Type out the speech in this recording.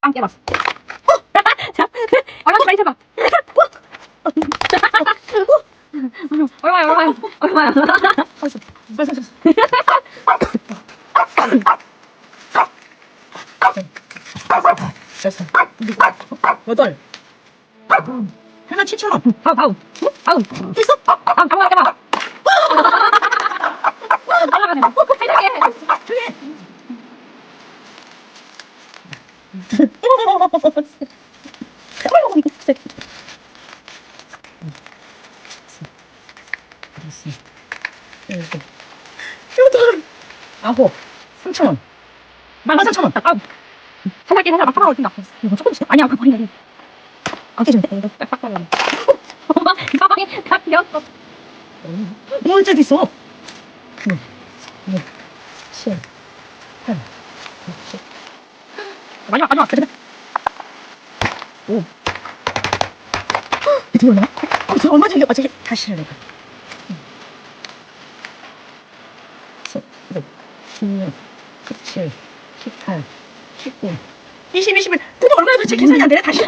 빵 깨봐. 자, 얼마나 빨리 해봐. 얼마야, 얼마야, 얼마야. 벌써 벌써 벌써. 일곱, 여덟. 하나 7천 원. 다음, 다음. 다음. 됐어? 다음, 다음, 해봐. 올라가네. 해장해. 다섯, 일곱, 여덟, 아홉, 삼천 원. 만 삼천 원. 다음. 생각해, 생각. 막 사망을 뛴다. 이거 조금씩. 아니야, 그거 버리네. 안 깨지는데? 이거. 빡빡. 엄마, 가방에 다 비었어. 문자도 있어. 6, 6, 7, 8, 9, 10. 마지막, 마지막. 그래. 이게 얼마야? 어, 저 얼마 전에 어차피 다시 해야 돼. 16, 16, 17, 18, 19, 20, 21. 근데 얼마야 도대체 계산이 안 되네. 다시 돼.